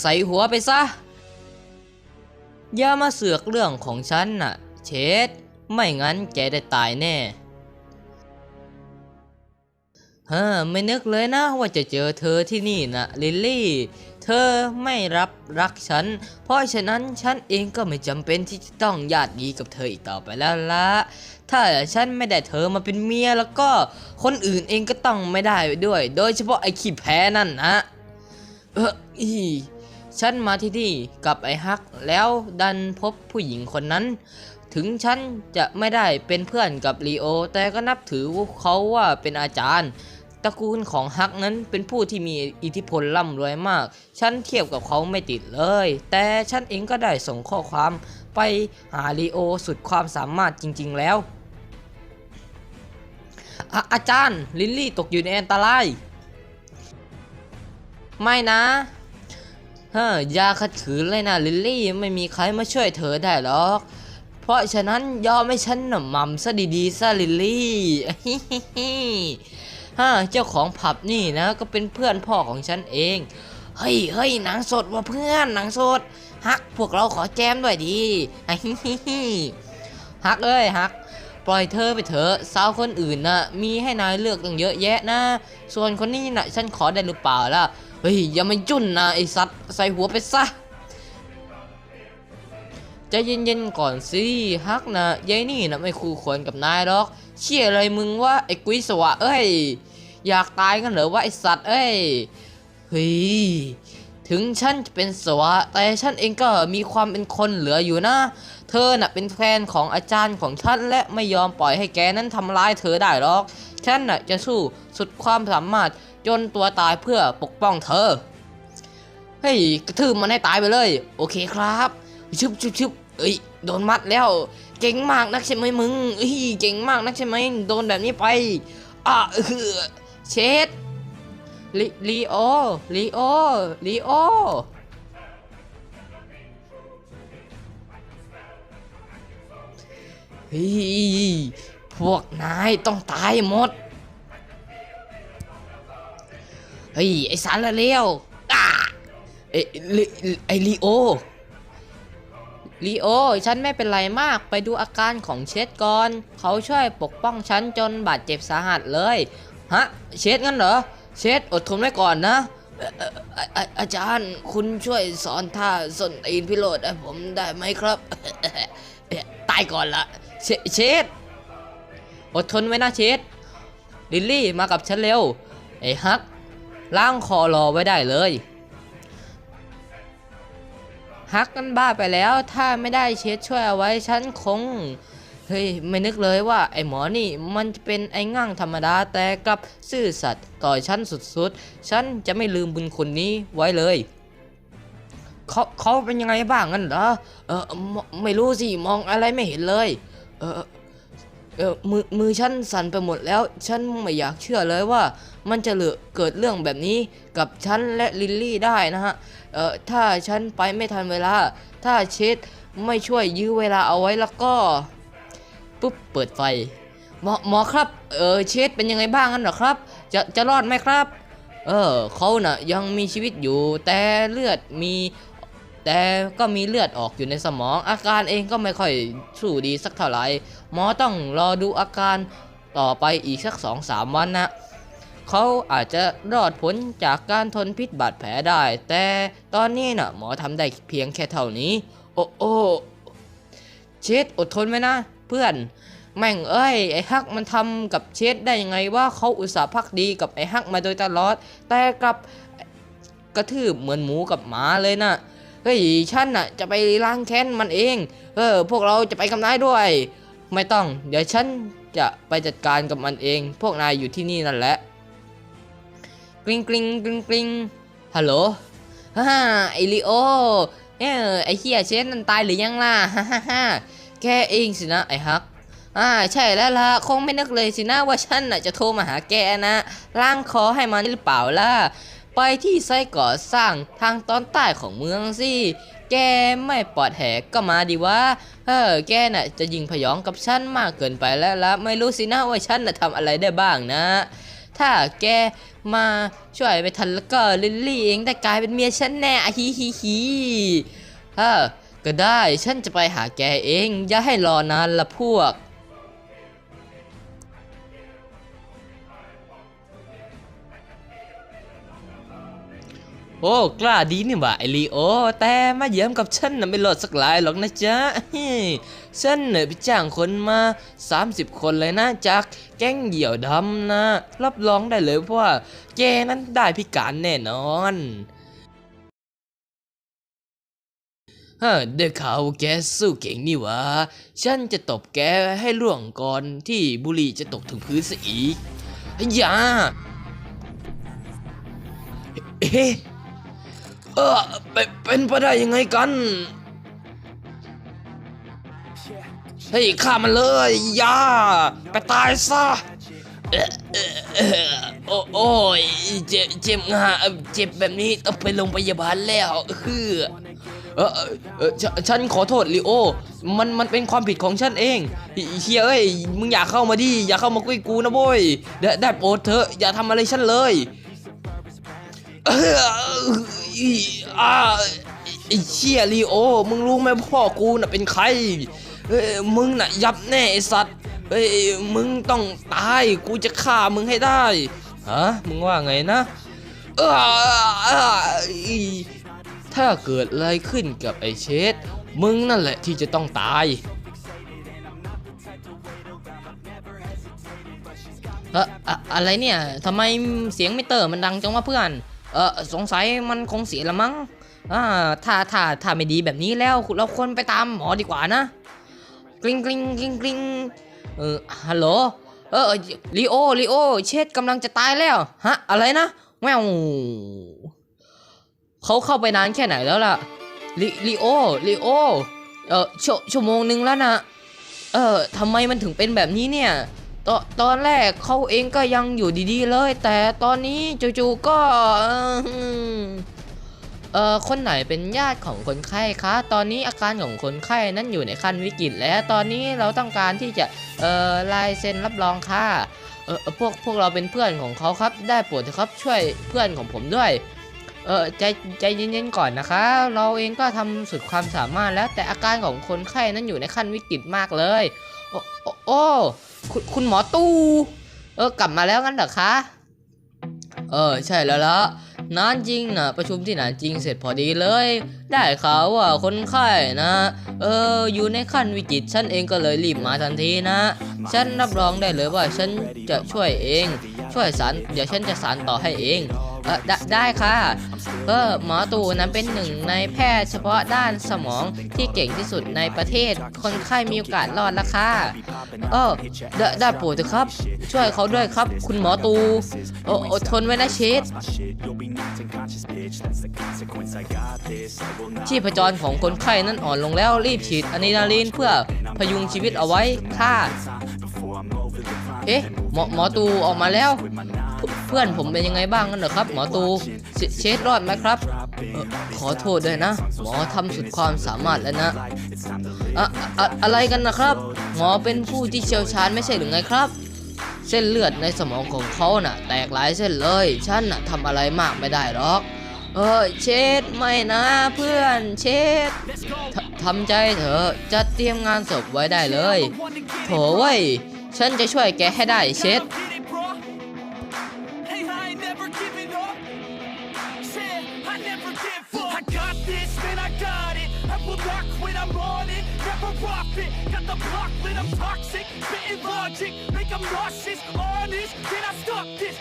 ใส่หัวไปซะ อย่ามาเสือกเรื่องของฉันน่ะ เชดไม่งั้นแกได้ตายแน่เฮ้อไม่นึกเลยนะว่าจะเจอเธอที่นี่นะลิลลี่ เธอไม่รับรักฉัน เพราะฉะนั้นฉันเองก็ไม่จำเป็นที่จะต้องญาติดีกับเธออีกต่อไปแล้วละถ้าฉันไม่ได้เธอมาเป็นเมียแล้วก็คนอื่นเองก็ต้องไม่ได้ด้วย โดยเฉพาะไอ้ขี้แพ้นั่นนะเอออี ฉันมาที่นี่กับไอ้ฮักแล้วดันพบผู้หญิงคนนั้น ถึงฉันจะไม่ได้เป็นเพื่อนกับลีโอ แต่ก็นับถือเขาว่าเป็นอาจารย์ตระกูลของฮักนั้นเป็นผู้ที่มีอิทธิพลร่ำรวยมาก ฉันเทียบกับเขาไม่ติดเลย แต่ฉันเองก็ได้ส่งข้อความไปหาลีโอสุดความสามารถจริงๆแล้วอาอาจารย์ ลิลลี่ตกอยู่ในอันตราย ไม่นะ ฮ้ยอย่าขัดขืนเลยนะลิลลี่ไม่มีใครมาช่วยเธอได้หรอก เพราะฉะนั้นยอมให้ฉันน่ะม่ำซะดีๆซะลิลลี่ฮ่าเจ้าของผับนี่นะ ก็เป็นเพื่อนพ่อของฉันเองเฮ้ยเฮ้ยหนังสดว่ะเพื่อนหนังสดฮักพวกเราขอแจมด้วยดีฮักเอ้ยฮัก ปล่อยเธอไปเถอะสาวคนอื่นน่ะมีให้นายเลือกตั้งเยอะแยะนะ ส่วนคนนี้น่ะฉันขอได้หรือเปล่าล่ะ ฮ้ยอย่ามาจุ้นนะไอสัตว์ใส่หัวไปซะใจเย็นๆก่อนสิฮักนะยายนี่นะไม่คู่ควรกับนายหรอก เชี่ยอะไรมึงว่าไอ้กุ้ยสวะเอ้ยอยากตายกันเหรอว่าไอสัตว์เอ้ยเฮ้ยถึงฉันจะเป็นสวะแต่ฉันเองก็มีความเป็นคนเหลืออยู่นะ เธอน่ะเป็นแฟนของอาจารย์ของฉันและไม่ยอมปล่อยให้แกนั้นทำร้ายเธอได้หรอก ฉันน่ะจะสู้สุดความสามารถ จนตัวตายเพื่อปกป้องเธอ เฮ้ยกระทืบมันให้ตายไปเลย โอเคครับชึบชึบชึบเอ้ยโดนมัดแล้ว เก่งมากนักใช่ไหมมึงเอ้ยเก่งมากนักใช่ไหมโดนแบบนี้ไปอะเออเช็ดลิลีโอลีโอลีโอเฮ้ยพวกนายต้องตายหมด เฮ้ยไอสารละเลวอ่าไอลิไอลีโอลีโอ ฉันไม่เป็นไรมากไปดูอาการของเชดก่อน เขาช่วยปกป้องฉันจนบาดเจ็บสาหัสเลย ฮะ เชดงั้นเหรอ เชดอดทนไว้ก่อนนะเอ่อเอ่ออ่าอ่าอาจารย์คุณช่วยสอนท่าส้นตีนพิโรธให้ผมได้ไหมครับเอ่อตายก่อนละเชเชดอดทนไว้นะเชดลิลลี่มากับฉันเร็วไอ้ฮัก ล้างคอรอไว้ได้เลยฮักกันบ้าไปแล้วถ้าไม่ได้เช็ดช่วยเอาไว้ฉันคงเฮ้ยไม่นึกเลยว่าไอ้หมอนี่มันจะเป็นไอ้ง่างธรรมดาแต่กลับซื่อสัตย์ต่อฉันสุดๆ ฉันจะไม่ลืมบุญคุณนี้ไว้เลยเขาเขาเป็นยังไงบ้างงั้นเหรอเออไม่รู้สิมองอะไรไม่เห็นเลย เออ เออมือมือฉันสั่นไปหมดแล้ว ฉันไม่อยากเชื่อเลยว่า มันจะเกิดเรื่องแบบนี้กับฉันและลิลลี่ได้นะฮะเออถ้าฉันไปไม่ทันเวลา ถ้าเชดไม่ช่วยยื้อเวลาเอาไว้แล้วก็ปุ๊บเปิดไฟหมอหมอครับเออเชดเป็นยังไงบ้างกันหรอครับ จะจะรอดไหมครับ เออเขาน่ะยังมีชีวิตอยู่แต่เลือดมี แต่ก็มีเลือดออกอยู่ในสมอง อาการเองก็ไม่ค่อยสู้ดีสักเท่าไหร่หมอต้องรอดูอาการต่อไปอีกสักสองสามวันนะเขาอาจจะรอดพ้นจากการทนพิษบาดแผลได้ แต่ตอนนี้น่ะหมอทำได้เพียงแค่เท่านี้ โอ้โอ้เชดอดทนไว้นะ เพื่อน แม่งเอ้ยไอ้ฮักมันทำกับเชดได้ยังไงว่าเขาอุตส่าห์พักดีกับไอ้ฮักมาโดยตลอด แต่กลับกระทืบเหมือนหมูกับหมาเลยนะ เฮ้ยฉันน่ะจะไปล้างแค้นมันเอง เออ พวกเราจะไปกับนายด้วย ไม่ต้อง เดี๋ยวฉันจะไปจัดการกับมันเอง พวกนายอยู่ที่นี่นั่นแหละ กริงกริงกริงกริงฮัลโหลฮ่าไอลิโอเออไอเฮียเชนนั่นตายหรือยังล่ะฮ่าฮ่าฮ่าแกเองสินะไอฮักอ่าใช่แล้วล่ะคงไม่นึกเลยสินะว่าฉันน่ะจะโทรมาหาแกนะล้างคอให้มันหรือเปล่าล่ะ ไปที่ไซต์ก่อสร้างทางตอนใต้ของเมืองสิ แกไม่ปลอดแหกก็มาดีวะ เออ แกน่ะจะยิงพยองกับฉันมากเกินไปแล้วละไม่รู้สินะว่าฉันน่ะทำอะไรได้บ้างนะ ถ้าแกมาช่วยไปทันแล้วก็ลิลลี่เองได้กลายเป็นเมียฉันแน่อะฮิฮิฮิเออก็ได้ฉันจะไปหาแกเอง อย่าให้รอนานละพวก อ้ กล้าดีนี่ว่าไอลีโอ แต่มาเยี่ยมกับฉันน่ะไม่ลดสักหลายหรอกนะจ๊ะฉันเนี่ยไปจ้างคนมา 30 คนเลยนะจากแก๊งเหยี่ยวดำนะ รับรองได้เลยว่าแกนั้นได้พิการแน่นอนฮ้อได้ข่าวว่าแกสู้เก่งนี่วะ ฉันจะตบแกให้ล่วงก่อนที่บุหรี่จะตกถึงพื้นซะอีกอย่าเอ๊ะ เออเป็นเป็นไปได้ยังไงกันเฮ้ยฆ่ามันเลยย่าไปตายซะโอ้โอยเจ็บเจ็บงาเจ็บแบบนี้ต้องไปโรงพยาบาลแล้วเออเออเออเออฉนฉันขอโทษลิโอ มันมันเป็นความผิดของฉันเองเฮียเอ้ยมึงอย่าเข้ามาดิอย่าเข้ามาคุยกูนะโว้ยได้ได้โปรดเถอะอย่าทำอะไรฉันเลย อีอ่าไอ้เชี่ยลีโอ มึงรู้ไหมพ่อกูน่ะเป็นใครเอ้ยมึงน่ะยับแน่ไอสัตว์เอ้ยมึงต้องตายกูจะฆ่ามึงให้ได้ฮะมึงว่าไงนะเอออีถ้าเกิดอะไรขึ้นกับไอเชดมึงนั่นแหละที่จะต้องตายเอออะอะไรเนี่ยทำไมเสียงมิเตอร์มันดังจังวะเพื่อน เออสงสัยมันคงเสียละมั้งอ่าถ้าถ้าถ้าไม่ดีแบบนี้แล้วเราควรไปตามหมอดีกว่านะกริ๊งกริ๊งกริ๊งกริ๊งเออฮัลโหลเออลีโอลีโอเชดกำลังจะตายแล้วฮะอะไรนะแววเขาเข้าไปนานแค่ไหนแล้วล่ะลีลีโอลีโอเออชั่วชั่วโมงหนึ่งแล้วนะเออทำไมมันถึงเป็นแบบนี้เนี่ย ตอนตอนแรกเขาเองก็ยังอยู่ดีๆเลย แต่ตอนนี้จู่ๆก็เอ่อคนไหนเป็นญาติของคนไข้คะ ตอนนี้อาการของคนไข้นั้นอยู่ในขั้นวิกฤตแล้วตอนนี้เราต้องการที่จะเออลายเซ็นรับรองค่ะเออพวกพวกเราเป็นเพื่อนของเขาครับ ได้โปรดเถอะครับช่วยเพื่อนของผมด้วยเออใจใจเย็นๆก่อนนะคะ เราเองก็ทำสุดความสามารถแล้วแต่อาการของคนไข้นั้นอยู่ในขั้นวิกฤตมากเลย โอ้โอ้โอ้ คุณคุณหมอตู้เออกลับมาแล้วงั้นเหรอคะเออใช่แล้วละนานจริงนะประชุมที่นานจริงเสร็จพอดีเลย ได้ข่าวว่าคนไข้นะ เอออยู่ในขั้นวิกฤตฉันเองก็เลยรีบมาทันทีนะ ฉันรับรองได้เลยว่าฉันจะช่วยเอง ช่วยสารเดี๋ยวฉันจะสารต่อให้เอง เออไดได้ค่ะ เออหมอตูนั้นเป็นหนึ่งในแพทย์เฉพาะด้านสมองที่เก่งที่สุดในประเทศ คนไข้มีโอกาสรอดล้วค่ะ เออได้ได้โปรดเถอะครับ ช่วยเขาด้วยครับ คุณหมอตูโออดทนไว้นะเชดชีพจรของคนไข้นั้นอ่อนลงแล้วรีบฉีดอะดรีนาลีนเพื่อพยุงชีวิตเอาไว้ค่ะ เอ๊ะหมอหมอตูออกมาแล้ว เพื่อนผมเป็นยังไงบ้างกันเหรอครับ หมอตูเชเชดรอดไหมครับออขอโทษด้วยนะ หมอทำสุดความสามารถแล้วนะอะอะอะไรกันนะครับ หมอเป็นผู้ที่เชี่ยวชาญไม่ใช่หรือไงครับ เส้นเลือดในสมองของเขาน่ะ แตกหลายเส้นเลยฉันน่ะทำอะไรมากไม่ได้หรอกเออเชดไม่นะเพื่อนเชดทำใจเถอะจะเตรียมงานศพไว้ได้เลย โถเว้ยฉันจะช่วยแกให้ได้เชด it. Never off it. Got the block lit, I'm toxic. Spitting logic, make 'em nauseous. Honest, can I stop this?